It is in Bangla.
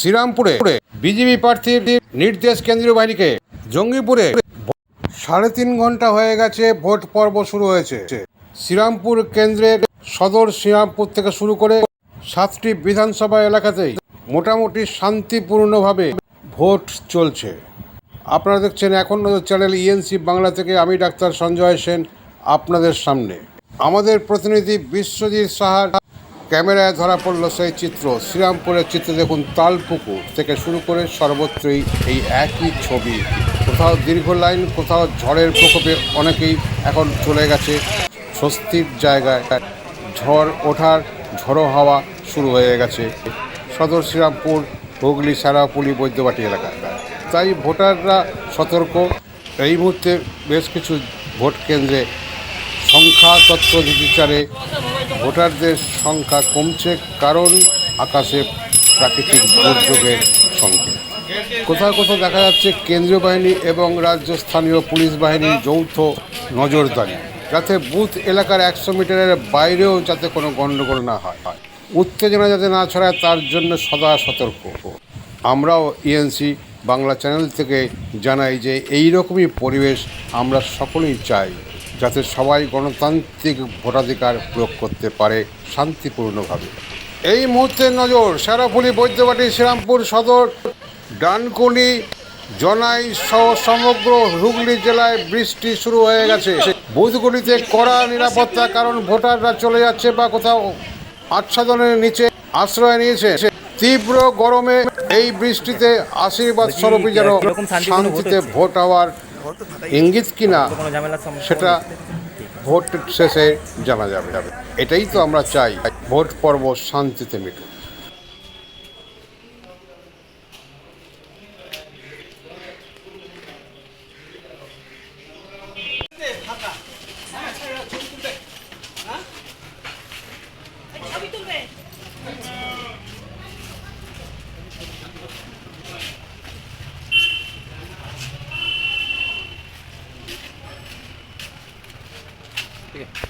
শ্রীরামপুরে বিজেপি প্রার্থীর নির্দেশ কেন্দ্রীয় বাহিনীকে। জঙ্গিপুরে সাড়ে তিন ঘণ্টা হয়ে গেছে, ভোট পর্ব শুরু হয়েছে। শ্রীরামপুর কেন্দ্রের সদর শ্রীরামপুর থেকে শুরু করে সাতটি বিধানসভা এলাকাতেই মোটামুটি শান্তিপূর্ণভাবে ভোট চলছে। আপনারা দেখছেন এখন চ্যানেল ইএনসি বাংলা থেকে আমি ডাক্তার সঞ্জয় সেন আপনাদের সামনে। আমাদের প্রতিনিধি বিশ্বজিৎ সাহার ক্যামেরায় ধরা পড়ল সেই চিত্র। শ্রীরামপুরের চিত্র দেখুন তালপুকুর থেকে শুরু করে সর্বত্রই এই একই ছবি। কোথাও দীর্ঘ লাইন, কোথাও ঝড়ের প্রকোপে অনেকেই এখন চলে গেছে। স্বস্তির জায়গায় ঝড় ওঠার, ঝড়ো হাওয়া শুরু হয়ে গেছে। সদর শ্রীরামপুর, হুগলি সারাপুলি বৈদ্যবাটি এলাকায়। তাই ভোটাররা সতর্ক। এই মুহূর্তে বেশ কিছু ভোট কেন্দ্রে সংখ্যা তত্ত্ব বিচারে ভোটারদের সংখ্যা কমছে কারণ আকাশে প্রাকৃতিক দুর্যোগের সংকেত। কোথাও কোথাও দেখা যাচ্ছে কেন্দ্রীয় বাহিনী এবং রাজ্য স্থানীয় পুলিশ বাহিনীর যৌথ নজরদারি, যাতে বুথ এলাকার একশো মিটারের বাইরেও যাতে কোনো গণ্ডগোল না হয়। উত্তেজনা যাতে না ছড়ায়, তার জন্য সদা সতর্ক। আমরাও ইএনসি বাংলা চ্যানেল থেকে জানাই যে এই রকমই পরিবেশ আমরা সকলেই চাই। যাতে সবাই গণতান্ত্রিক ভোটাধিকার প্রয়োগ করতে পারে শান্তিপূর্ণভাবে। এই মুহূর্তে নজর সারাফুলি বৈদ্যবাটি শ্রীরামপুর সদর ডানকুনি জনাই সহ সমগ্র হুগলি জেলায় বৃষ্টি শুরু হয়ে গেছে। বুথগুলিতে কড়া নিরাপত্তা কারণ ভোটাররা চলে যাচ্ছে বা কোথাও আচ্ছাদনের নিচে আশ্রয় নিয়েছে। তীব্র গরমে এই বৃষ্টিতে আশীর্বাদ স্বরূপই যেন শান্তিতে ভোট হওয়ার ইঙ্গিত কিনা না সেটা ভোট শেষে জানা যাবে যাবে। এটাই তো আমরা চাই। ভোট পর্ব শান্তিতে মিটুক। 这个